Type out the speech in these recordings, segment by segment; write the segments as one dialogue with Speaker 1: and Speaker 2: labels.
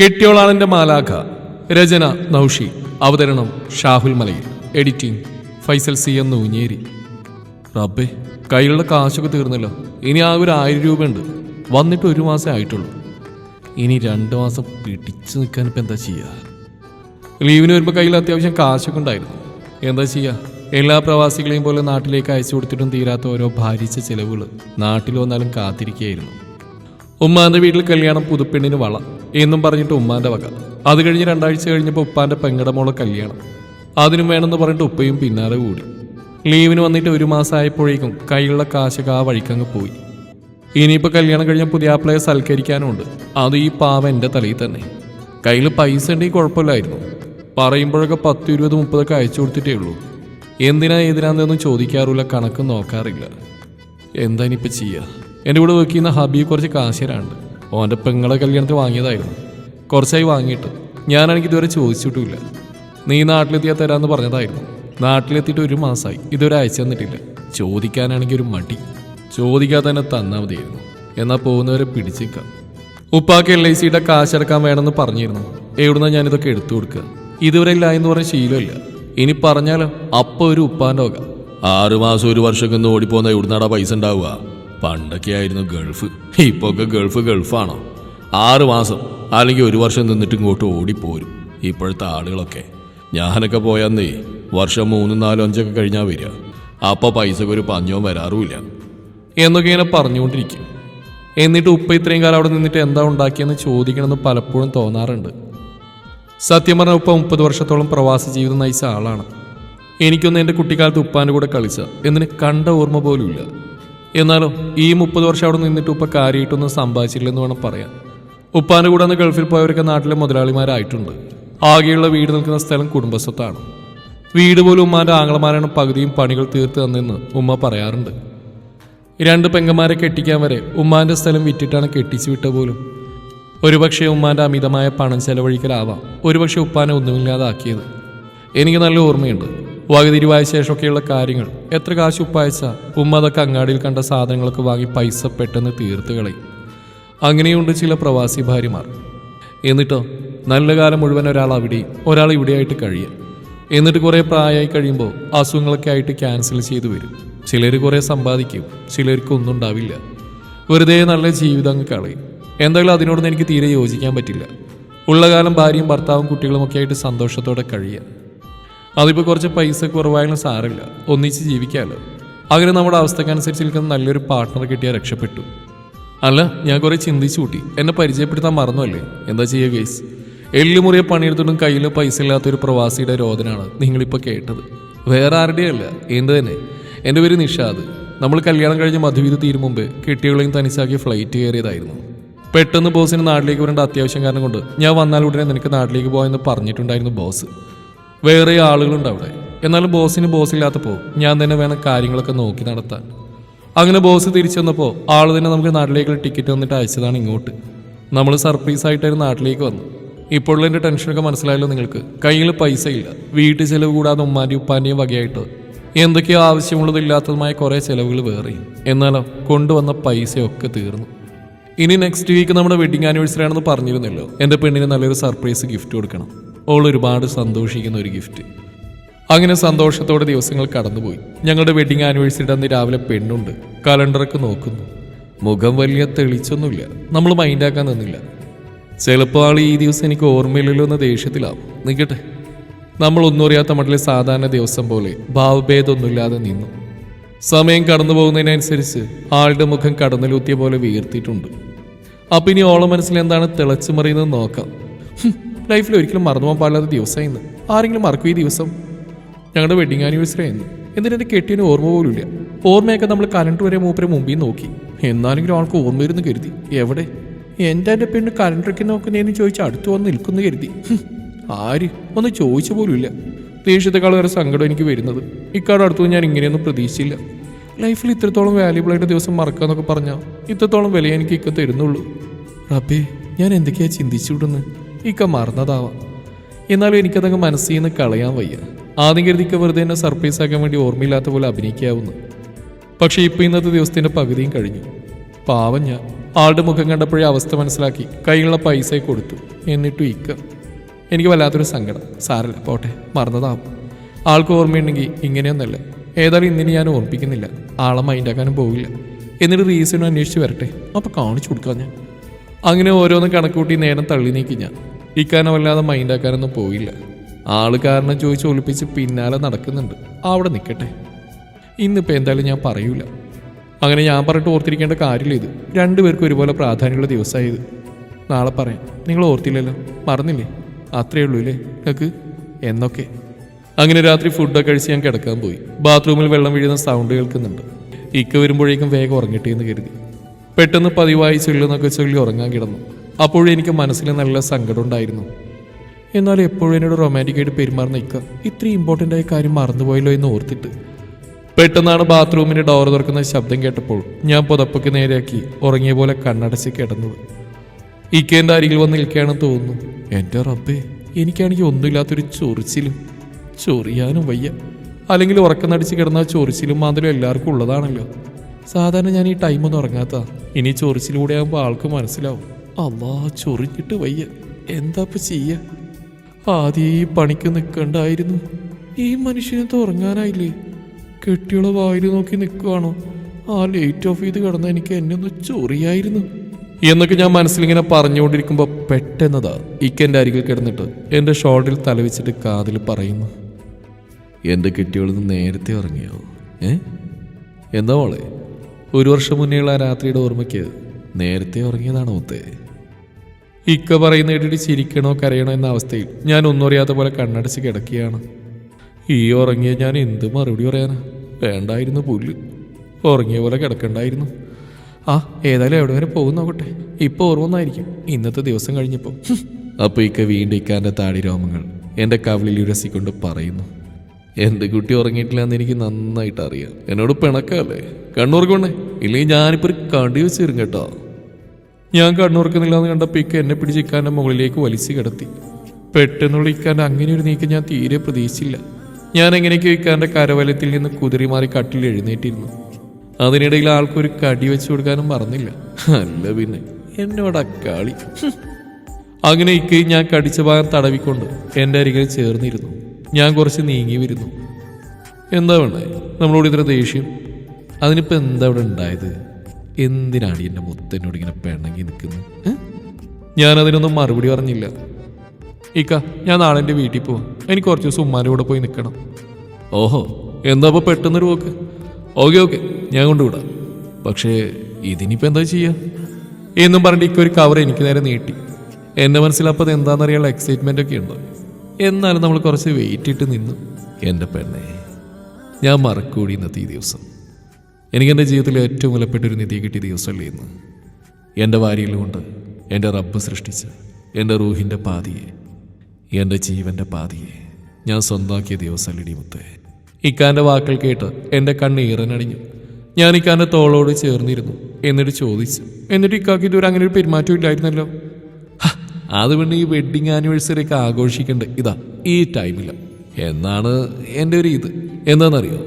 Speaker 1: കെട്ടിയോളാണെന്റെ മാലാഖ രചന നൌഷി. അവതരണം Shahul Malayil. Editing Faisal C M Noonjeri. റബ്ബേ കയ്യിലുള്ള കാശൊക്കെ തീർന്നല്ലോ. ഇനി ആ ഒരു ആയിരം രൂപയുണ്ട്. വന്നിട്ട് ഒരു മാസം ആയിട്ടുള്ളൂ. ഇനി രണ്ട് മാസം പിടിച്ചു നിൽക്കാൻ ഇപ്പം എന്താ ചെയ്യുക ലീവിന് വരുമ്പോൾ കയ്യിൽ അത്യാവശ്യം കാശൊക്കെ ഉണ്ടായിരുന്നു. എന്താ ചെയ്യുക എല്ലാ പ്രവാസികളെയും പോലെ നാട്ടിലേക്ക് അയച്ചു കൊടുത്തിട്ടും തീരാത്ത ഓരോ ഭാരിച്ച ചിലവുകൾ നാട്ടിൽ വന്നാലും കാത്തിരിക്കുകയായിരുന്നു. ഉമ്മാന്റെ വീട്ടിൽ കല്യാണം പുതുപ്പെണ്ണിന് വള. എന്നും പറഞ്ഞിട്ട് ഉമ്മാന്റെ വക. അത് കഴിഞ്ഞ് രണ്ടാഴ്ച കഴിഞ്ഞപ്പോൾ ഉപ്പാന്റെ പെങ്ങടെ മോളെ കല്യാണം. അതിനും വേണമെന്ന് പറഞ്ഞിട്ട് ഉപ്പയും പിന്നാലെ കൂടി. ലീവിന് വന്നിട്ട് ഒരു മാസം ആയപ്പോഴേക്കും കാശൊക്കെ ആ വഴിക്കങ്ങ് പോയി. ഇനിയിപ്പോൾ കല്യാണം കഴിഞ്ഞ പുതിയ ആപ്ലയെ സൽക്കരിക്കാനുണ്ട്. അത് ഈ പാവ എന്റെ തലയിൽ തന്നെ. കയ്യിൽ പൈസ ഉണ്ടെങ്കിൽ കുഴപ്പമില്ലായിരുന്നു. പറയുമ്പോഴൊക്കെ പത്ത് ഇരുപത് മുപ്പതൊക്കെ അയച്ചു കൊടുത്തിട്ടേ ഉള്ളൂ. എന്തിനാ ഏതിനാന്നൊന്നും ചോദിക്കാറില്ല കണക്ക് നോക്കാറില്ല. എന്താ ഇനിയിപ്പോൾ ചെയ്യുക എന്റെ കൂടെ വർക്ക് ഹബി കുറച്ച് കാശിരാണ്ട് ഓന്റെ പെങ്ങളെ കല്യാണത്തിന് വാങ്ങിയതായിരുന്നു. കുറച്ചായി വാങ്ങിയിട്ട്. ഞാനാണെങ്കിൽ ഇതുവരെ ചോദിച്ചിട്ടുമില്ല. നീ നാട്ടിലെത്തിയാൽ തരാമെന്ന് പറഞ്ഞതായിരുന്നു. നാട്ടിലെത്തിയിട്ട് ഒരു മാസമായി ഇതുവരെ അയച്ചു തന്നിട്ടില്ല. ചോദിക്കാനാണെങ്കിൽ ഒരു മടി. ചോദിക്കാതെ തന്നെ തന്നാൽ മതിയായിരുന്നു. എന്നാൽ പോകുന്നവരെ പിടിച്ചേക്കാം. ഉപ്പാക്ക് എൽ ഐ സിയുടെ കാശടക്കാൻ വേണമെന്ന് പറഞ്ഞിരുന്നു. എവിടുന്നാ ഞാനിതൊക്കെ എടുത്തു കൊടുക്കുക? ഇതുവരെ ഇല്ല എന്ന് പറഞ്ഞ ശീലമില്ല. ഇനി പറഞ്ഞാലോ അപ്പൊ ഒരു ഉപ്പാന്റെ വക. ആറുമാസം ഒരു വർഷം ഓടിപ്പോന്ന എവിടുന്നാടാ പൈസ ഉണ്ടാവുക? പണ്ടൊക്കെ ആയിരുന്നു ഗൾഫ്. ഇപ്പൊ ഒക്കെ ഗൾഫ് ഗൾഫാണോ? ആറ് മാസം അല്ലെങ്കിൽ ഒരു വർഷം നിന്നിട്ട് ഇങ്ങോട്ട് ഓടിപ്പോരും ഇപ്പോഴത്തെ ആളുകളൊക്കെ. ഞാനൊക്കെ പോയാന്നേ വർഷം മൂന്നും നാലും അഞ്ചൊക്കെ കഴിഞ്ഞാൽ വരിക. അപ്പൊ പൈസക്ക് ഒരു പഞ്ഞോ വരാറുമില്ല. എന്നൊക്കെ ഇങ്ങനെ പറഞ്ഞുകൊണ്ടിരിക്കും. എന്നിട്ട് ഉപ്പ ഇത്രയും കാലം അവിടെ നിന്നിട്ട് എന്താ ഉണ്ടാക്കിയെന്ന് ചോദിക്കണമെന്ന് പലപ്പോഴും തോന്നാറുണ്ട്. സത്യം പറഞ്ഞ ഉപ്പ മുപ്പത് വർഷത്തോളം പ്രവാസ ജീവിതം നയിച്ച ആളാണ്. എനിക്കൊന്നും എന്റെ കുട്ടിക്കാലത്ത് ഉപ്പാന്റെ കൂടെ കളിച്ച എന്നിന് കണ്ട ഓർമ്മ പോലും ഇല്ല എന്നാലോ ഈ മുപ്പത് വർഷം അവിടെ നിന്നിട്ട് ഉപ്പ കാര്യമായിട്ടൊന്നും സമ്പാദിച്ചില്ലെന്ന് വേണം പറയാൻ. ഉപ്പാന്റെ കൂടെ അന്ന് ഗൾഫിൽ പോയവരൊക്കെ നാട്ടിലെ മുതലാളിമാരായിട്ടുണ്ട്. ആകെയുള്ള വീട് നിൽക്കുന്ന സ്ഥലം കുടുംബസ്വത്താണ്. വീട് പോലും ഉമ്മാന്റെ ആങ്ങളമാരാണ് പകുതിയും പണികൾ തീർത്ത് തന്നെന്ന് ഉമ്മ പറയാറുണ്ട്. രണ്ട് പെങ്ങന്മാരെ കെട്ടിക്കാൻ വരെ ഉമ്മാന്റെ സ്ഥലം വിറ്റിട്ടാണ് കെട്ടിച്ചു വിട്ട പോലും. ഒരുപക്ഷെ ഉമ്മാന്റെ അമിതമായ പണം ചെലവഴിക്കലാവാം. ഒരുപക്ഷെ ഉപ്പാനെ ഒന്നുമില്ലാതാക്കിയത്. എനിക്ക് നല്ല ഓർമ്മയുണ്ട്. വകതിരിവായ ശേഷമൊക്കെയുള്ള കാര്യങ്ങൾ. എത്ര കാശ് ഉപ്പായച്ച? ഉമ്മ അതൊക്കെ അങ്ങാടിയിൽ കണ്ട സാധനങ്ങളൊക്കെ വാങ്ങി പൈസ പെട്ടെന്ന് തീർത്ത് കളയും. അങ്ങനെയുണ്ട് ചില പ്രവാസി ഭാര്യമാർ. എന്നിട്ടോ നല്ല കാലം മുഴുവൻ ഒരാൾ അവിടെയും ഒരാൾ ഇവിടെയായിട്ട് കഴിയും. എന്നിട്ട് കുറേ പ്രായമായി കഴിയുമ്പോൾ അസുഖങ്ങളൊക്കെ ആയിട്ട് ക്യാൻസൽ ചെയ്തു വരും. ചിലർ കുറേ സമ്പാദിക്കും ചിലർക്ക് ഒന്നും ഉണ്ടാവില്ല. വെറുതെ നല്ല ജീവിതം അങ്ങ് കളയും. എന്തായാലും അതിനോടൊന്നും എനിക്ക് തീരെ യോജിക്കാൻ പറ്റില്ല. ഉള്ള കാലം ഭാര്യയും ഭർത്താവും കുട്ടികളും ഒക്കെ ആയിട്ട് സന്തോഷത്തോടെ കഴിയുക അതിപ്പോൾ കുറച്ച് പൈസ കുറവായാലും സാരമില്ല. ഒന്നിച്ച് ജീവിക്കാമല്ലോ അങ്ങനെ നമ്മുടെ അവസ്ഥക്കനുസരിച്ച് നിൽക്കുന്ന നല്ലൊരു പാർട്ട്ണർ കിട്ടിയാൽ രക്ഷപ്പെട്ടു. അല്ല ഞാൻ കുറേ ചിന്തിച്ചു കൂട്ടി. എന്നെ പരിചയപ്പെടുത്താൻ മറന്നുവല്ലേ? എന്താ ചെയ്യുക ഗേസ് എല്ലുമുറിയെ പണിയെടുത്തിട്ടും കയ്യിൽ പൈസ ഇല്ലാത്ത ഒരു പ്രവാസിയുടെ രോധനാണ് നിങ്ങളിപ്പോൾ കേട്ടത്. വേറെ ആരുടെയല്ല എന്ത് തന്നെ? എന്റെ പേര് നിഷാദ് നമ്മൾ കല്യാണം കഴിഞ്ഞ് മധുവിധ തീരും മുമ്പ് കെട്ടികളെയും തനിച്ചാക്കി ഫ്ലൈറ്റ് കയറിയതായിരുന്നു. പെട്ടെന്ന് ബോസിന് നാട്ടിലേക്ക് വരേണ്ട അത്യാവശ്യം കാരണം കൊണ്ട് ഞാൻ വന്നാൽ ഉടനെ നിനക്ക് നാട്ടിലേക്ക് പോയെന്ന് പറഞ്ഞിട്ടുണ്ടായിരുന്നു ബോസ് വേറെ ആളുകളുണ്ട് അവിടെ. എന്നാലും ബോസിന് ബോസ് ഇല്ലാത്തപ്പോൾ ഞാൻ തന്നെ വേണം കാര്യങ്ങളൊക്കെ നോക്കി നടത്താൻ. അങ്ങനെ ബോസ് തിരിച്ചു വന്നപ്പോൾ ആൾ തന്നെ നമുക്ക് നാട്ടിലേക്കുള്ള ടിക്കറ്റ് വന്നിട്ട് അയച്ചതാണ് ഇങ്ങോട്ട്. നമ്മൾ സർപ്രൈസ് ആയിട്ടായിരുന്നു നാട്ടിലേക്ക് വന്നു ഇപ്പോഴുള്ള എന്റെ ടെൻഷനൊക്കെ മനസ്സിലായല്ലോ നിങ്ങൾക്ക്. കയ്യിൽ പൈസ ഇല്ല വീട്ടിൽ ചിലവ് കൂടാതെ ഉമ്മാന്റെയും ഉപ്പാന്റെയും വകയായിട്ട്. എന്തൊക്കെയോ ആവശ്യമുള്ളതില്ലാത്തതുമായ കുറേ ചിലവുകൾ വേറെയും. എന്നാലോ കൊണ്ടുവന്ന പൈസയൊക്കെ തീർന്നു. ഇനി നെക്സ്റ്റ് വീക്ക് നമ്മുടെ വെഡിങ് ആനിവേഴ്സറി ആണെന്ന് പറഞ്ഞിരുന്നല്ലോ. എന്റെ പെണ്ണിന് നല്ലൊരു സർപ്രൈസ് ഗിഫ്റ്റ് കൊടുക്കണം. ഓൾ ഒരുപാട് സന്തോഷിക്കുന്ന ഒരു ഗിഫ്റ്റ് അങ്ങനെ സന്തോഷത്തോടെ ദിവസങ്ങൾ കടന്നുപോയി. ഞങ്ങളുടെ വെഡിങ് ആനിവേഴ്സറിയുടെ അന്ന് രാവിലെ പെണ്ണുണ്ട്. കലണ്ടറൊക്കെ നോക്കുന്നു. മുഖം വലിയ തെളിച്ചൊന്നുമില്ല. നമ്മൾ മൈൻഡാക്കാൻ നിന്നില്ല. ചിലപ്പോൾ ആൾ ഈ ദിവസം എനിക്ക് ഓർമ്മയില്ലല്ലോ എന്ന ദേഷ്യത്തിലാവും. നിൽക്കട്ടെ നമ്മൾ ഒന്നും അറിയാത്ത മട്ടിലെ സാധാരണ ദിവസം പോലെ ഭാവഭേദമൊന്നുമില്ലാതെ നിന്നു. സമയം കടന്നു പോകുന്നതിനനുസരിച്ച് ആളുടെ മുഖം കടന്നലൂത്തിയ പോലെ വീർത്തിയിട്ടുണ്ട്. അപ്പം ഇനി ഓളം മനസ്സിൽ എന്താണ് തിളച്ചു മറിയുന്നത് നോക്കാം. ലൈഫിൽ ഒരിക്കലും മറന്നു പോകാൻ പാടില്ലാത്ത ദിവസമായിരുന്നു. ആരെങ്കിലും മറക്കും ഈ ദിവസം? ഞങ്ങളുടെ വെഡിങ് ആനിവേഴ്സറി ആയിരുന്നു. എന്നിട്ട് എന്റെ കെട്ടിയതിന് ഓർമ്മ പോലും ഇല്ല. ഓർമ്മയൊക്കെ നമ്മൾ കലണ്ടർ വരെ മൂപ്പരെ മുമ്പിൽ നോക്കി. എന്നാലെങ്കിലും ആൾക്ക് ഓർമ്മ വരുന്നു കരുതി. എവിടെ? എന്റെ എന്റെ പെണ്ണ് കലണ്ടറൊക്കെ നോക്കുന്നതെന്ന് ചോദിച്ചാൽ അടുത്ത് വന്ന് നിൽക്കുന്നു കരുതി. ആര്? ഒന്ന് ചോദിച്ചു പോലും ഇല്ല. ദേഷ്യത്തെക്കാൾ വേറെ സങ്കടം എനിക്ക് വരുന്നത്. ഇക്കാട് അടുത്തു ഞാൻ ഇങ്ങനെയൊന്നും പ്രതീക്ഷിച്ചില്ല. ലൈഫിൽ ഇത്രത്തോളം വാല്യുബിൾ ആയിട്ട് ദിവസം മറക്കാന്നൊക്കെ പറഞ്ഞാൽ ഇത്രത്തോളം വില എനിക്ക് ഇക്ക തരുന്നുള്ളൂ. റബ്ബേ ഞാൻ എന്തൊക്കെയാ ചിന്തിച്ചു വിടുന്നത് ഇക്ക മറന്നതാവാം. എന്നാലും എനിക്കതങ്ങ് മനസ്സിൽ നിന്ന് കളയാൻ വയ്യ. ആദ്യം കരുതിക്ക് വെറുതെ എന്നെ സർപ്രൈസ് ആക്കാൻ വേണ്ടി ഓർമ്മയില്ലാത്ത പോലെ അഭിനയിക്കാവുന്നു. പക്ഷേ ഇപ്പം ഇന്നത്തെ ദിവസത്തിന്റെ പകുതിയും കഴിഞ്ഞു. പാവം ഞാൻ. ആളുടെ മുഖം കണ്ടപ്പോഴേ അവസ്ഥ മനസ്സിലാക്കി. കയ്യിലുള്ള പൈസ കൊടുത്തു. എന്നിട്ടും ഇക്ക. എനിക്ക് വല്ലാത്തൊരു സങ്കടം. സാറല്ല പോട്ടെ. മറന്നതാവും. ആൾക്ക് ഓർമ്മയുണ്ടെങ്കിൽ ഇങ്ങനെയൊന്നല്ല. ഏതായാലും ഇന്നിനി ഞാൻ ഓർപ്പിക്കുന്നില്ല ആളെ മൈൻഡാക്കാനും പോവില്ല. എന്നിട്ട് റീസൺ അന്വേഷിച്ച് വരട്ടെ. അപ്പോൾ കാണിച്ചു കൊടുക്കാം ഞാൻ. അങ്ങനെ ഓരോന്ന് കണക്കൂട്ടി നേരം തള്ളി നീക്കി ഞാൻ. ഇക്കാനെ വല്ലാതെ മൈൻഡാക്കാനൊന്നും പോയില്ല. ആൾ കാരണം ചോദിച്ച് ഒളിപ്പിച്ച് പിന്നാലെ നടക്കുന്നുണ്ട്. അവിടെ നിൽക്കട്ടെ ഇന്നിപ്പോൾ എന്തായാലും ഞാൻ പറയൂല. അങ്ങനെ ഞാൻ പറഞ്ഞിട്ട് ഓർത്തിരിക്കേണ്ട കാര്യമില്ല ഇത്. രണ്ടുപേർക്കും ഒരുപോലെ പ്രാധാന്യമുള്ള ദിവസമായത്. നാളെ പറയാം. നിങ്ങൾ ഓർത്തില്ലല്ലോ? മറന്നില്ലേ? അത്രയേ ഉള്ളൂ ഇല്ലേ? നിങ്ങൾക്ക്? എന്നൊക്കെ. അങ്ങനെ രാത്രി ഫുഡൊക്കെ കഴിച്ച് ഞാൻ കിടക്കാൻ പോയി. ബാത്റൂമിൽ വെള്ളം വീഴുന്ന സൗണ്ട് കേൾക്കുന്നുണ്ട്. ഇക്ക വരുമ്പോഴേക്കും വേഗം ഉറങ്ങിട്ടേന്ന് കരുതി. പെട്ടെന്ന് പതിവായി ചൊല്ലുന്നൊക്കെ ചൊല്ലി ഉറങ്ങാൻ കിടന്നു. അപ്പോഴും എനിക്ക് മനസ്സിൽ നല്ല സങ്കടമുണ്ടായിരുന്നു എന്നാൽ എപ്പോഴും എന്നോട് റൊമാന്റിക് ആയിട്ട് പെരുമാറുന്ന ഇക്ക ഇത്രയും ഇമ്പോർട്ടന്റ് ആയ കാര്യം മറന്നുപോയല്ലോ എന്ന് ഓർത്തിട്ട്. പെട്ടെന്നാണ് ബാത്റൂമിന്റെ ഡോർ തുറക്കുന്ന ശബ്ദം കേട്ടപ്പോൾ ഞാൻ പുതപ്പൊക്കെ നേരെയാക്കി ഉറങ്ങിയ പോലെ കണ്ണടച്ച് കിടന്നത്. ഇക്കേന്റെ അരികിൽ വന്ന് നിൽക്കുകയാണെന്ന് തോന്നുന്നു. എന്റെ റബ്ബേ എനിക്കാണെങ്കിൽ ഒന്നുമില്ലാത്തൊരു ചൊറിച്ചിലും ചൊറിയാനും വയ്യ. അല്ലെങ്കിൽ ഉറക്കം നടിച്ച് കിടന്ന ചൊറിച്ചിലും മാന്തലും എല്ലാവർക്കും ഉള്ളതാണല്ലോ. സാധാരണ ഞാൻ ഈ ടൈമൊന്നും ഉറങ്ങാത്ത. ഇനി ചൊറിച്ചിലൂടെ ആകുമ്പോൾ ആൾക്ക് മനസ്സിലാവും. അല്ലാ ചൊറിഞ്ഞിട്ട് വയ്യ. എന്താ ഇപ്പൊ ചെയ്യ? ആദ്യം ഈ പണിക്ക് നിൽക്കണ്ടായിരുന്നു ഈ മനുഷ്യനെ തുറങ്ങാനായില്ലേ കെട്ടിയുള്ള വായിൽ നോക്കി നിൽക്കുവാണോ ആ ലേറ്റ് ഓഫ് ചെയ്ത് കിടന്ന എനിക്ക് എന്നെ ഒന്ന് ചൊറിയായിരുന്നു. എന്നൊക്കെ ഞാൻ മനസ്സിലിങ്ങനെ പറഞ്ഞുകൊണ്ടിരിക്കുമ്പോൾ പെട്ടെന്നതാ ഇക്കെന്റെ അരികിൽ കിടന്നിട്ട് എന്റെ ഷോൾഡറിൽ തലവെച്ചിട്ട് കാതിൽ പറയുന്നു. എന്റെ കെട്ടിയോളിന്ന് നേരത്തെ ഇറങ്ങിയോ ഏ? എന്താ മോളെ? ഒരു വർഷം മുന്നേയുള്ള ആ രാത്രിയുടെ ഓർമ്മയ്ക്ക് നേരത്തെ ഉറങ്ങിയതാണ് മുത്തേ. ഇക്ക പറയുന്ന കേട്ടിട്ട് ചിരിക്കണോ കരയണോ എന്ന അവസ്ഥയിൽ ഞാൻ ഒന്നും അറിയാത്ത പോലെ കണ്ണടച്ച് കിടക്കുകയാണ്. ഈ ഉറങ്ങിയ ഞാൻ എന്ത് മറുപടി പറയാനാ? വേണ്ടായിരുന്നു പുല്ല്. ഉറങ്ങിയ പോലെ കിടക്കണ്ടായിരുന്നു. ആ ഏതായാലും എവിടെ വരെ പോകും നോക്കട്ടെ. ഇപ്പൊ ഓർമ്മന്നായിരിക്കും ഇന്നത്തെ ദിവസം കഴിഞ്ഞപ്പോൾ അപ്പോൾ ഇക്ക വീണ്ടും ഇക്കാന്റെ താടി രോമങ്ങൾ എന്റെ കവിളിൽ ഉരസിക്കൊണ്ട് പറയുന്നു. എന്റെ കുട്ടി ഉറങ്ങിയിട്ടില്ല എന്ന് എനിക്ക് നന്നായിട്ട് അറിയാം. എന്നോട് പിണക്കല്ലേ? കണ്ണൂർക്കൊണ്ടേ ഇല്ലെങ്കിൽ ഞാനിപ്പോ ഒരു കടി വെച്ചിരും കേട്ടോ. ഞാൻ കണ്ണുറക്കുന്നില്ല എന്ന് കണ്ടപ്പോൾ ഇക്ക എന്നെ പിടിച്ച് ഇക്കാന്റെ മുകളിലേക്ക് വലിച്ചു കിടത്തി. പെട്ടെന്നുള്ള ഇക്കാന്റെ അങ്ങനെ ഒരു നീക്കം ഞാൻ തീരെ പ്രതീക്ഷിച്ചില്ല. ഞാൻ എങ്ങനെയൊക്കെയോ ഇക്കാന്റെ കരവലത്തിൽ നിന്ന് കുതിരി മാറി കട്ടിൽ എഴുന്നേറ്റിരുന്നു. അതിനിടയിൽ ആൾക്കൊരു കടി വെച്ചു കൊടുക്കാനും മറന്നില്ല. അല്ല പിന്നെ എന്നോട് അക്കാളി അങ്ങനെ ഇക്കയും ഞാൻ കടിച്ച ഭാഗം തടവിക്കൊണ്ട് എന്റെ അരികിൽ ചേർന്നിരുന്നു. ഞാൻ കുറച്ച് നീങ്ങി വരുന്നു. എന്താ വേണ്ടേ? നമ്മളോട് ഇത്ര ദേഷ്യം? അതിനിപ്പോൾ എന്താ ഇവിടെ ഉണ്ടായത്? എന്തിനാണ് എന്റെ മുത്തനോട് ഇങ്ങനെ പിണങ്ങി നിൽക്കുന്നത്? ഞാനതിനൊന്നും മറുപടി പറഞ്ഞില്ല. ഇക്ക ഞാൻ നാളെ എന്റെ വീട്ടിൽ പോവാം. എനിക്ക് കുറച്ച് ദിവസം ഉമ്മാന്റെ കൂടെ പോയി നിൽക്കണം. ഓഹോ എന്താ അപ്പോൾ പെട്ടെന്നൊരു പോക്ക്? ഓക്കെ ഓക്കെ ഞാൻ കൊണ്ടുവിടാം. പക്ഷേ ഇതിനിപ്പോൾ എന്താ ചെയ്യുക എന്നും പറഞ്ഞിട്ട് ഇക്കൊരു കവർ എനിക്ക് നേരെ നീട്ടി. എന്റെ മനസ്സിലപ്പോൾ അത് എന്താണെന്നറിയാനുള്ള എക്സൈറ്റ്മെന്റ് ഒക്കെ ഉണ്ട്? എന്നാലും നമ്മൾ കുറച്ച് വെയിറ്റ് ഇട്ട് നിന്നു. എന്റെ പെണ്ണെ ഞാൻ മറക്കൂടി ഇന്നത്തെ ഈ ദിവസം. എനിക്ക് എന്റെ ജീവിതത്തിൽ ഏറ്റവും വിലപ്പെട്ടൊരു നിധി കിട്ടിയ ദിവസമല്ലേ ഇന്ന്. എന്റെ വാരിയിൽ കൊണ്ട് എന്റെ റബ്ബ് സൃഷ്ടിച്ച എന്റെ റൂഹിന്റെ പാതിയെ എന്റെ ജീവന്റെ പാതിയെ ഞാൻ സ്വന്തമാക്കിയ ദിവസമല്ലടി മുത്തേ. ഇക്കാന്റെ വാക്കുകൾ കേട്ട് എന്റെ കണ്ണ് ഈറനടിഞ്ഞു. ഞാൻ ഇക്കാന്റെ തോളോട് ചേർന്നിരുന്നു. എന്നിട്ട് ചോദിച്ചു എന്നിട്ട് ഇക്കാക്ക് ഇതുവരെ അങ്ങനെ ഒരു പെരുമാറ്റം ഇല്ലായിരുന്നല്ലോ? ഹ, അത് പിന്നെ ഈ വെഡിങ് ആനിവേഴ്സറി ഒക്കെ ആഘോഷിക്കേണ്ടത് ഇതാ ഈ ടൈമില്ല എന്നാണ് എന്റെ ഒരു ഇത്. എന്താണെന്നറിയോ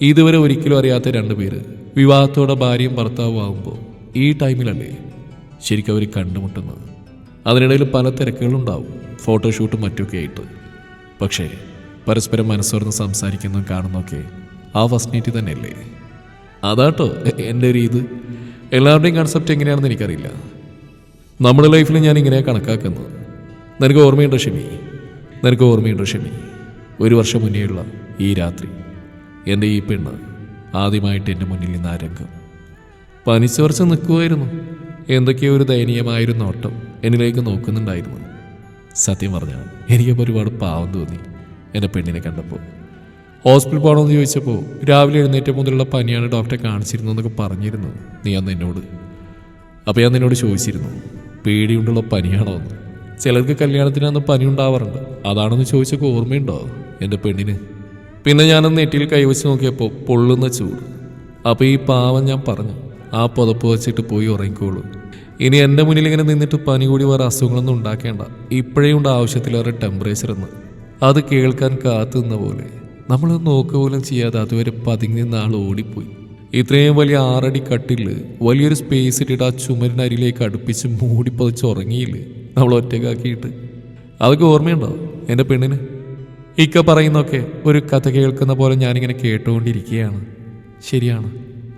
Speaker 1: ഇതുവരെ ഒരിക്കലും അറിയാത്ത രണ്ട് പേര് വിവാഹത്തോടെ ഭാര്യയും ഭർത്താവും ആകുമ്പോൾ ഈ ടൈമിലല്ലേ ശരിക്കും അവർ കണ്ടുമുട്ടുന്നത്? അതിനിടയിൽ പല തിരക്കുകളുണ്ടാവും ഫോട്ടോഷൂട്ടും മറ്റൊക്കെ ആയിട്ട്. പക്ഷേ പരസ്പരം മനസ്സോർന്ന് സംസാരിക്കുന്നതും കാണുന്നൊക്കെ ആ ഫസ്റ്റ് തന്നെയല്ലേ? അതാട്ടോ എന്റെ ഒരു ഇത്. എല്ലാവരുടെയും കൺസെപ്റ്റ് എങ്ങനെയാണെന്ന് എനിക്കറിയില്ല. നമ്മുടെ ലൈഫിൽ ഞാൻ ഇങ്ങനെ കണക്കാക്കുന്നത്. നിനക്ക് ഓർമ്മയുണ്ട് ഷെമി? നിനക്ക് ഓർമ്മയുണ്ട് ഷെമി? ഒരു വർഷം മുന്നേയുള്ള ഈ രാത്രി എന്റെ ഈ പെണ്ണ് ആദ്യമായിട്ട് എന്റെ മുന്നിൽ നിന്ന് ആ രംഗം പനിച്ചുറച്ച് നിൽക്കുമായിരുന്നു എന്തൊക്കെയോ ഒരു ദയനീയമായൊരു നോട്ടം എന്നിലേക്ക് നോക്കുന്നുണ്ടായിരുന്നു. സത്യം പറഞ്ഞാൽ എനിക്കപ്പോൾ ഒരുപാട് പാവം തോന്നി എന്റെ പെണ്ണിനെ കണ്ടപ്പോൾ. ഹോസ്പിറ്റൽ പോകണമെന്ന് ചോദിച്ചപ്പോൾ രാവിലെ എഴുന്നേറ്റ മുതലുള്ള പനിയാണ് ഡോക്ടറെ കാണിച്ചിരുന്നതെന്നൊക്കെ പറഞ്ഞിരുന്നു നീ അന്ന് എന്നോട്. അപ്പോൾ ഞാൻ നിന്നോട് ചോദിച്ചിരുന്നു പേടിയുണ്ടുള്ള പനിയാണോ എന്ന് ചിലർക്ക് കല്യാണത്തിന് അന്ന് പനി ഉണ്ടാവാറുണ്ട് അതാണെന്ന് ചോദിച്ചൊക്കെ ഓർമ്മയുണ്ടോ എന്റെ പെണ്ണിന്? പിന്നെ ഞാനന്ന് നെറ്റിയിൽ കൈവച്ച് നോക്കിയപ്പോൾ പൊള്ളുന്ന ചൂട്. അപ്പോൾ ഈ പാവം ഞാൻ പറഞ്ഞു ആ പുതപ്പ് വെച്ചിട്ട് പോയി ഉറങ്ങിക്കോളൂ. ഇനി എന്റെ മുന്നിൽ ഇങ്ങനെ നിന്നിട്ട് പനി കൂടി വേറെ അസുഖങ്ങളൊന്നും ഉണ്ടാക്കേണ്ട. ഇപ്പോഴേ ഉണ്ട് ആവശ്യത്തിലേറെ ടെമ്പറേച്ചർ എന്ന്. അത് കേൾക്കാൻ കാത്തുന്ന പോലെ. നമ്മൾ നോക്കുക പോലും ചെയ്യാതെ അതുവരെ പതിങ്ങി നിന്ന ആൾ ഓടിപ്പോയി. ഇത്രയും വലിയ ആറടി കട്ടിൽ വലിയൊരു സ്പേസ് ഇട്ടിട്ട് ആ ചുമരിനരിയിലേക്ക് അടുപ്പിച്ച് മൂടിപ്പതിച്ച് ഉറങ്ങിയില്ലേ? നമ്മൾ ഒറ്റക്കാക്കിയിട്ട് അതൊക്കെ ഓർമ്മയുണ്ടോ എന്റെ പെണ്ണിന്? ഇക്ക പറയുന്നൊക്കെ ഒരു കഥ കേൾക്കുന്ന പോലെ ഞാനിങ്ങനെ കേട്ടുകൊണ്ടിരിക്കുകയാണ്. ശരിയാണ്.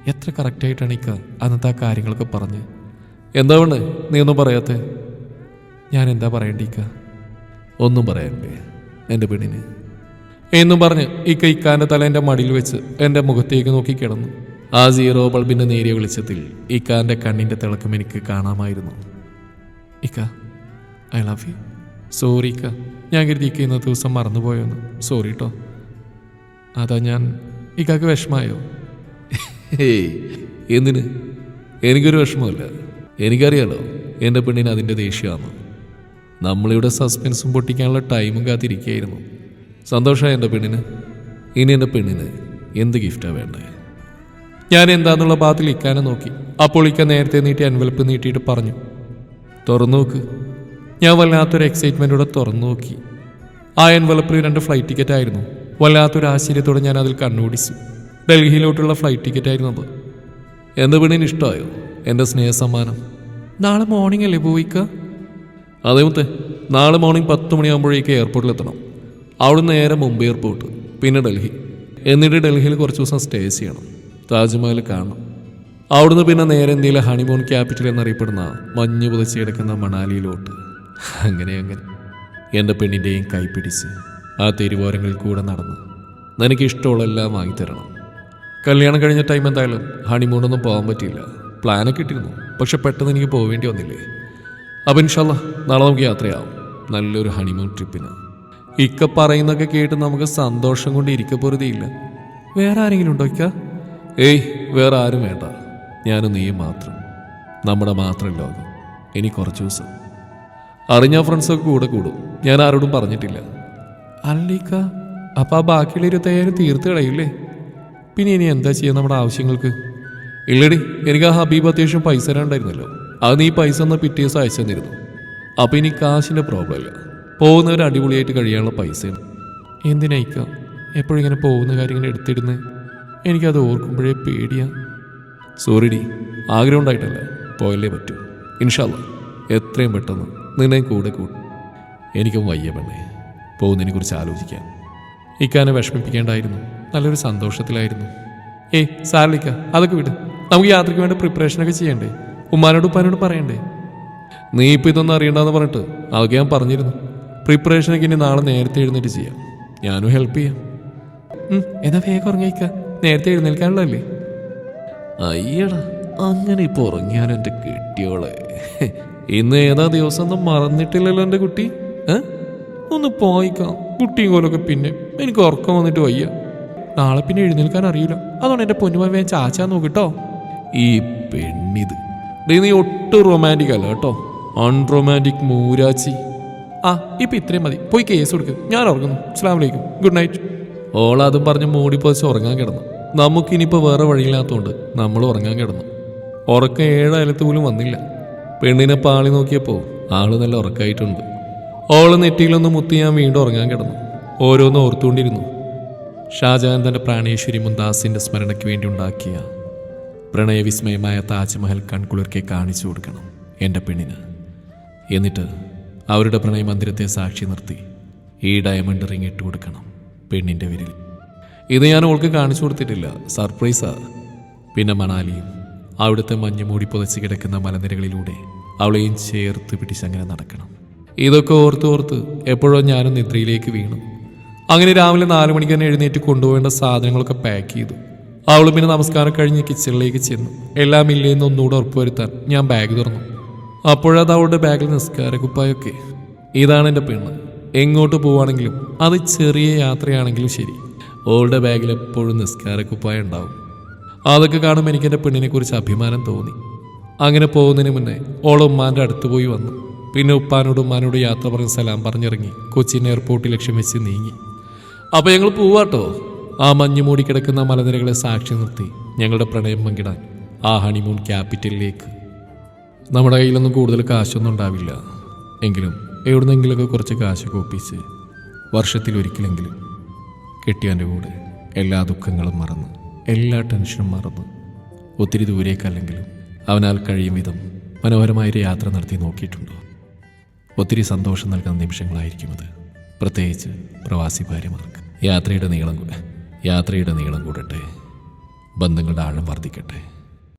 Speaker 1: എത്ര കറക്റ്റായിട്ടാണ് ഇക്ക അന്നത്തെ ആ കാര്യങ്ങളൊക്കെ പറഞ്ഞ് എന്താ വേണ്ടേ നീ ഒന്നും പറയാത്ത? ഞാൻ എന്താ പറയണ്ടേ ഇക്ക? ഒന്നും പറയണ്ടേ എന്റെ പെണ്ണിന്. എന്നും പറഞ്ഞ് ഇക്ക ഇക്കാന്റെ തല എന്റെ മടിയിൽ വെച്ച് എന്റെ മുഖത്തേക്ക് നോക്കി കിടന്നു. ആ സീറോ ബൾബിന്റെ നേരിയ വെളിച്ചത്തിൽ ഇക്കാന്റെ കണ്ണിന്റെ തിളക്കം എനിക്ക് കാണാമായിരുന്നു. ഇക്ക ഐ ലവ് യു സോറി ഇക്ക. ഞാൻ കരുതി ഇക്ക ഇന്നത്തെ ദിവസം മറന്നുപോയോന്ന്. സോറി കേട്ടോ അതാ ഞാൻ ഇക്കാക്ക് വിഷമായോ? ഏയ് എന്തിന്? എനിക്കൊരു വിഷമമില്ല എനിക്കറിയാലോ എന്റെ പെണ്ണിന് അതിന്റെ ദേഷ്യമാണ്. നമ്മളിവിടെ സസ്പെൻസും പൊട്ടിക്കാനുള്ള ടൈമും കാത്തിരിക്കുകയായിരുന്നു. സന്തോഷമായി എന്റെ പെണ്ണിന്? ഇനി എന്റെ പെണ്ണിന് എന്ത് ഗിഫ്റ്റാണ് വേണ്ടേ? ഞാൻ എന്താന്നുള്ള ഭാഗത്തിൽ ഇക്കാനെ നോക്കി. അപ്പോൾ ഇക്ക നേരത്തെ നീട്ടി എൻവലപ്പ് നീട്ടിയിട്ട് പറഞ്ഞു തുറന്നു നോക്ക് ഞാൻ വല്ലാത്തൊരു എക്സൈറ്റ്മെന്റോടെ തുറന്നു നോക്കി ആ എൻവലപ്പിൽ രണ്ട് ഫ്ലൈറ്റ് ടിക്കറ്റ് ആയിരുന്നു. വല്ലാത്തൊരു ആശ്ചര്യത്തോടെ ഞാൻ അതിൽ കണ്ണുപിടിച്ചു. ഡൽഹിയിലോട്ടുള്ള ഫ്ലൈറ്റ് ടിക്കറ്റ് ആയിരുന്നു അത്. എന്ത് പെണ്ണിന് ഇഷ്ടമായോ? എന്റെ സ്നേഹസമ്മാനം. നാളെ മോർണിംഗ് അല്ലേ പോയിക്ക അതേ മുത്തേ. നാളെ മോർണിംഗ് പത്ത് മണിയാകുമ്പോഴേക്ക് എയർപോർട്ടിൽ എത്തണം. അവിടെ നേരെ മുംബൈ എയർപോർട്ട് പിന്നെ ഡൽഹി. എന്നിട്ട് ഡൽഹിയിൽ കുറച്ച് ദിവസം സ്റ്റേ ചെയ്യണം. താജ്മഹൽ കാണണം അവിടുന്ന് പിന്നെ നേരെ ഇന്ത്യയിലെ ഹണിമൂൺ ക്യാപിറ്റൽ എന്നറിയപ്പെടുന്ന മഞ്ഞ് പുതച്ച് കിടക്കുന്ന മണാലിയിലോട്ട്. അങ്ങനെ അങ്ങനെ. എന്റെ പെണ്ണിന്റെയും കൈപ്പിടിച്ച് ആ തെരുവോരങ്ങളിൽ കൂടെ നടന്ന് നിനക്ക് ഇഷ്ടമുള്ളതെല്ലാം വാങ്ങിത്തരണം. കല്യാണം കഴിഞ്ഞ ടൈം എന്തായാലും ഹണിമൂണൊന്നും പോകാൻ പറ്റിയില്ല. പ്ലാനൊക്കെ ഇട്ടിരുന്നു. പക്ഷെ പെട്ടെന്ന് എനിക്ക് പോവേണ്ടി വന്നില്ലേ? അപ്പം ഇൻഷല്ല നാളെ നമുക്ക് യാത്രയാവും. നല്ലൊരു ഹണിമൂൺ ട്രിപ്പിന് ഇക്ക പറയുന്നൊക്കെ കേട്ട് നമുക്ക് സന്തോഷം കൊണ്ട് ഇരിക്കപ്പൊറുതിയില്ല വേറെ ആരെങ്കിലും ഉണ്ടോ ഇക്ക? ഏയ് വേറെ ആരും വേണ്ട. ഞാനും നീയും മാത്രം. നമ്മുടെ മാത്രം ലോകം. ഇനി കുറച്ച് ദിവസം. അറിഞ്ഞ ഫ്രണ്ട്സൊക്കെ കൂടെ കൂടും. ഞാൻ ആരോടും പറഞ്ഞിട്ടില്ല. അല്ലിക്ക അപ്പം ആ ബാക്കിയുള്ള ഇരുപത്തയ്യായിരം തീർത്ത് കളയില്ലേ പിന്നെ ഇനി എന്താ ചെയ്യുക നമ്മുടെ ആവശ്യങ്ങൾക്ക്? ഇല്ലടി എനിക്ക് ആ ഹബീബ് അത്യാവശ്യം പൈസ തരാണ്ടായിരുന്നല്ലോ. അത് നീ പൈസ ഒന്ന് പിറ്റേ ദിവസം അയച്ചു തന്നിരുന്നു. അപ്പം ഇനി കാശിന്റെ പ്രോബ്ലം ഇല്ല. പോകുന്നവർ അടിപൊളിയായിട്ട് കഴിയാനുള്ള പൈസയാണ്. എന്തിനയക്കാം എപ്പോഴും ഇങ്ങനെ പോകുന്ന കാര്യങ്ങൾ എടുത്തിടുന്ന്? എനിക്കത് ഓർക്കുമ്പോഴേ പേടിയാ. സോറി ഡി ആഗ്രഹം ഉണ്ടായിട്ടല്ല പോയല്ലേ പറ്റൂ. ഇൻഷാല്ല എത്രയും പെട്ടെന്ന് നിന്നെ കൂടെ കൂടും എനിക്കും വയ്യ പെണ്ണേ. പോകുന്നതിനെ കുറിച്ച് ആലോചിക്കാൻ. ഇക്കാനെ വിഷമിപ്പിക്കേണ്ടായിരുന്നു. നല്ലൊരു സന്തോഷത്തിലായിരുന്നു. ഏയ് സാറിലിക്ക അതൊക്കെ വിട്. നമുക്ക് യാത്രയ്ക്ക് വേണ്ട പ്രിപ്പറേഷനൊക്കെ ചെയ്യണ്ടേ? ഉമ്മാനോട് ഉപ്പാനോട് പറയണ്ടേ? നീ ഇപ്പം ഇതൊന്നും അറിയണ്ടെന്ന് പറഞ്ഞിട്ട് അതൊക്കെ ഞാൻ പറഞ്ഞിരുന്നു. പ്രിപ്പറേഷനൊക്കെ ഇനി നാളെ നേരത്തെ എഴുന്നേറ്റ് ചെയ്യാം. ഞാനും ഹെൽപ്പ് ചെയ്യാം. എന്നാ വേഗം ഉറങ്ങിക്ക. നേരത്തെ എഴുന്നേൽക്കാനുള്ളതല്ലേ? അയ്യടാ അങ്ങനെ ഇപ്പൊ ഉറങ്ങിയാലും എന്റെ കിട്ടിയോളെ? ഇന്ന് ഏതാ ദിവസം ഒന്നും മറന്നിട്ടില്ലല്ലോ എന്റെ കുട്ടി? ഒന്ന് പോയിക്കാം. കുട്ടിയും കോലൊക്കെ പിന്നെ എനിക്ക് ഉറക്കം വന്നിട്ട് വയ്യ. നാളെ പിന്നെ എഴുന്നേൽക്കാൻ അറിയില്ല. അതുകൊണ്ട് എന്റെ പൊന്നുമായി വേഗം ചാച്ചാ നോക്കിട്ടോ. ഈ പെണ്ണിത്. നീ ഒട്ടും റൊമാന്റിക് അല്ല കേട്ടോ. അൺറൊമാന്റിക് മൂരാച്ചി. ആ ഇപ്പൊ ഇത്രയും മതി. പോയി കേസ് കൊടുക്ക്. ഞാൻ ഉറങ്ങുന്നു. അസ്സാം വലൈക്കും ഗുഡ് നൈറ്റ് ഓൾ പറഞ്ഞ് മൂടി ഉറങ്ങാൻ കിടന്നു. നമുക്കിനിപ്പോൾ വേറെ വഴിയില്ലാത്തതുകൊണ്ട് നമ്മൾ ഉറങ്ങാൻ കിടന്നു. ഉറക്കം ഏഴായാലത്ത് പോലും വന്നില്ല. പെണ്ണിനെ പാളി നോക്കിയപ്പോൾ ആൾ നല്ല ഉറക്കമായിട്ടുണ്ട് ഓൾ നെറ്റിയിലൊന്ന് മുത്തി ഞാൻ വീണ്ടും ഉറങ്ങാൻ കിടന്നു. ഓരോന്ന് ഓർത്തുകൊണ്ടിരുന്നു. ഷാജഹാൻ തന്റെ പ്രാണേശ്വരി മുന്താസിന്റെ സ്മരണയ്ക്ക് വേണ്ടി ഉണ്ടാക്കിയ പ്രണയവിസ്മയമായ താജ്മഹൽ കൺകുളിർക്കെ കാണിച്ചു കൊടുക്കണം എന്റെ പെണ്ണിന്. എന്നിട്ട് അവരുടെ പ്രണയമന്ദിരത്തെ സാക്ഷി നിർത്തി ഈ ഡയമണ്ട് റിങ് ഇട്ട് കൊടുക്കണം പെണ്ണിന്റെ വിരൽ ഇത് ഞാൻ അവൾക്ക് കാണിച്ചു കൊടുത്തിട്ടില്ല. സർപ്രൈസാ. പിന്നെ മണാലിയും അവിടുത്തെ മഞ്ഞ് മൂടി പുതച്ച് കിടക്കുന്ന മലനിരകളിലൂടെ അവളെയും ചേർത്ത് പിടിച്ചങ്ങനെ നടക്കണം. ഇതൊക്കെ ഓർത്ത് ഓർത്ത് എപ്പോഴോ ഞാനും നിദ്രയിലേക്ക് വീണു. അങ്ങനെ രാവിലെ നാലു മണിക്ക് തന്നെ എഴുന്നേറ്റ് കൊണ്ടുപോകേണ്ട സാധനങ്ങളൊക്കെ പാക്ക് ചെയ്തു. അവൾ പിന്നെ നമസ്കാരം കഴിഞ്ഞ് കിച്ചണിലേക്ക് ചെന്നു. എല്ലാം ഇല്ലേന്ന് ഒന്നുകൂടെ ഉറപ്പുവരുത്താൻ ഞാൻ ബാഗ് തുറന്നു. അപ്പോഴത് അവളുടെ ബാഗിൽ നിസ്കാര കുപ്പായൊക്കെ. ഇതാണ് എന്റെ പെണ്ണ്. എങ്ങോട്ട് പോവാണെങ്കിലും അത് ചെറിയ യാത്രയാണെങ്കിലും ശരി. ഓളുടെ ബാഗിൽ എപ്പോഴും നിസ്കാര കുപ്പായം ഉണ്ടാവും. അതൊക്കെ കാണുമ്പോൾ എനിക്ക് എന്റെ പെണ്ണിനെ കുറിച്ച് അഭിമാനം തോന്നി. അങ്ങനെ പോകുന്നതിന് മുന്നേ ഓൾ ഉമ്മാന്റെ അടുത്ത് പോയി വന്നു. പിന്നെ ഉപ്പാനോടും ഉമ്മാനോടും യാത്ര പറഞ്ഞ് സലാം പറഞ്ഞിറങ്ങി. കൊച്ചിൻ എയർപോർട്ടിൽ ലക്ഷ്യം വെച്ച് നീങ്ങി. അപ്പോൾ ഞങ്ങൾ പോവാട്ടോ. ആ മഞ്ഞു മൂടി കിടക്കുന്ന മലനിരകളെ സാക്ഷി നിർത്തി ഞങ്ങളുടെ പ്രണയം പങ്കിടാൻ ആ ഹണിമൂൺ ക്യാപിറ്റലിലേക്ക് നമ്മുടെ കയ്യിലൊന്നും കൂടുതൽ കാശൊന്നും ഉണ്ടാവില്ല. എങ്കിലും എവിടുന്നെങ്കിലൊക്കെ കുറച്ച് കാശൊക്കെ ഒപ്പിച്ച് വർഷത്തിൽ ഒരിക്കലെങ്കിലും കെട്ടിയവന്റെ കൂടെ എല്ലാ ദുഃഖങ്ങളും മറന്ന് എല്ലാ ടെൻഷനും മറന്ന് ഒത്തിരി ദൂരേക്കല്ലെങ്കിലും അവനാൽ കഴിയും വിധം മനോഹരമായൊരു യാത്ര നടത്തി നോക്കിയിട്ടുണ്ടോ? ഒത്തിരി സന്തോഷം നൽകുന്ന നിമിഷങ്ങളായിരിക്കും അത്. പ്രത്യേകിച്ച് പ്രവാസി ഭാര്യമാർക്ക്. യാത്രയുടെ നീളം യാത്രയുടെ നീളം കൂടട്ടെ. ബന്ധങ്ങളുടെ ആഴം വർദ്ധിക്കട്ടെ.